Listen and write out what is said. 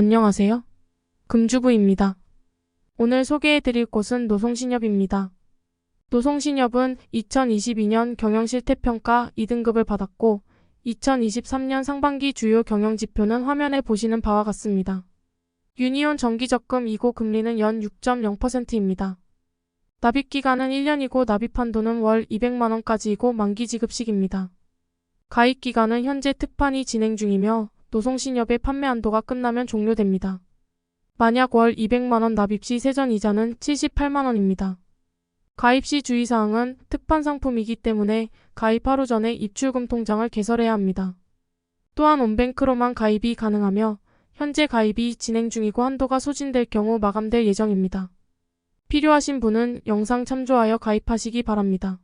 안녕하세요. 금주부입니다. 오늘 소개해드릴 곳은 노송신협입니다. 노송신협은 2022년 경영실태평가 2등급을 받았고 2023년 상반기 주요 경영지표는 화면에 보시는 바와 같습니다. 유니온 정기적금 2고 금리는 연 6.0%입니다. 납입기간은 1년이고 납입한도는 월 200만원까지이고 만기지급식입니다. 가입기간은 현재 특판이 진행 중이며 노송신협의 판매 한도가 끝나면 종료됩니다. 만약 월 200만원 납입 시 세전 이자는 78만원입니다. 가입 시 주의사항은 특판 상품이기 때문에 가입 하루 전에 입출금 통장을 개설해야 합니다. 또한 온뱅크로만 가입이 가능하며 현재 가입이 진행 중이고 한도가 소진될 경우 마감될 예정입니다. 필요하신 분은 영상 참조하여 가입하시기 바랍니다.